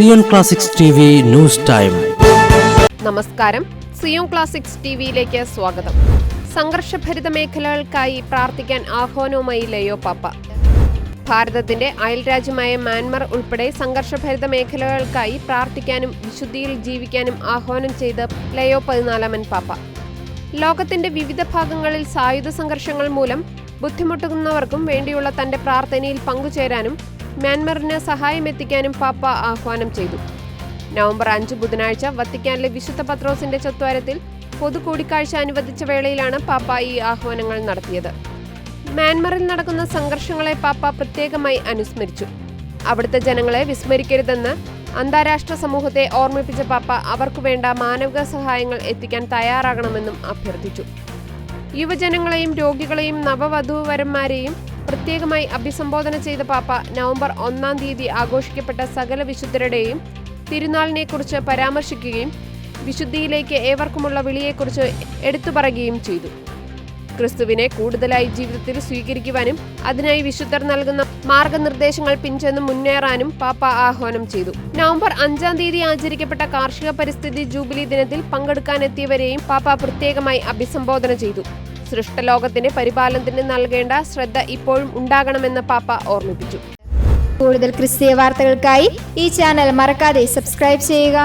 Zion classics news time. നമസ്കാരം. Zion classics ടിവിയിലേക്ക് സ്വാഗതം. സംഘർഷഭരിത മേഖലകൾക്കായി പ്രാർത്ഥിക്കാൻ ആഹ്വാനവുമായി ലയോ പാപ്പ. ഭാരതത്തിന്റെ അയൽരാജ്യമായ മ്യാൻമർ ഉൾപ്പെടെ സംഘർഷഭരിത മേഖലകൾക്കായി പ്രാർത്ഥിക്കാനും വിശുദ്ധിയിൽ ജീവിക്കാനും ആഹ്വാനം ചെയ്ത് ലയോ പതിനാലാമൻ പാപ്പ. ലോകത്തിന്റെ വിവിധ ഭാഗങ്ങളിൽ സായുധ സംഘർഷങ്ങൾ മൂലം ബുദ്ധിമുട്ടുന്നവർക്കും വേണ്ടിയുള്ള തന്റെ പ്രാർത്ഥനയിൽ പങ്കുചേരാനും മ്യാൻമറിന് സഹായമെത്തിക്കാനും പാപ്പ ആഹ്വാനം ചെയ്തു. നവംബർ അഞ്ച് ബുധനാഴ്ച വത്തിക്കാനിലെ വിശുദ്ധ പത്രോസിന്റെ ചത്വാരത്തിൽ പൊതു കൂടിക്കാഴ്ച അനുവദിച്ച വേളയിലാണ് പാപ്പ ഈ ആഹ്വാനങ്ങൾ നടത്തിയത്. മ്യാൻമറിൽ നടക്കുന്ന സംഘർഷങ്ങളെ പാപ്പ പ്രത്യേകമായി അനുസ്മരിച്ചു. അവിടുത്തെ ജനങ്ങളെ വിസ്മരിക്കരുതെന്ന് അന്താരാഷ്ട്ര സമൂഹത്തെ ഓർമ്മിപ്പിച്ച പാപ്പ അവർക്കു വേണ്ട മാനവിക സഹായങ്ങൾ എത്തിക്കാൻ തയ്യാറാകണമെന്നും അഭ്യർത്ഥിച്ചു. യുവജനങ്ങളെയും രോഗികളെയും നവവധൂവരന്മാരെയും പ്രത്യേകമായി അഭിസംബോധന ചെയ്ത പാപ്പ നവംബർ ഒന്നാം തീയതി ആഘോഷിക്കപ്പെട്ട സകല വിശുദ്ധരുടെയും തിരുനാളിനെക്കുറിച്ച് പരാമർശിക്കുകയും വിശുദ്ധിയിലേക്ക് ഏവർക്കുമുള്ള വിളിയെക്കുറിച്ച് എടുത്തു പറയുകയും ചെയ്തു. ക്രിസ്തുവിനെ കൂടുതലായി ജീവിതത്തിൽ സ്വീകരിക്കുവാനും അതിനായി വിശുദ്ധർ നൽകുന്ന മാർഗനിർദ്ദേശങ്ങൾ പിൻചെന്ന് മുന്നേറാനും പാപ്പ ആഹ്വാനം ചെയ്തു. നവംബർ അഞ്ചാം തീയതി ആചരിക്കപ്പെട്ട കാർഷിക പരിസ്ഥിതി ജൂബിലി ദിനത്തിൽ പങ്കെടുക്കാനെത്തിയവരെയും പാപ്പ പ്രത്യേകമായി അഭിസംബോധന ചെയ്തു. സൃഷ്ടലോകത്തിന്റെ പരിപാലനത്തിന് നൽകേണ്ട ശ്രദ്ധ ഇപ്പോഴും ഉണ്ടാകണമെന്ന് പാപ്പ ഓർമ്മിപ്പിച്ചു. കൂടുതൽ ക്രിസ്തീയ വാർത്തകൾക്കായി ഈ ചാനൽ മറക്കാതെ സബ്സ്ക്രൈബ് ചെയ്യുക.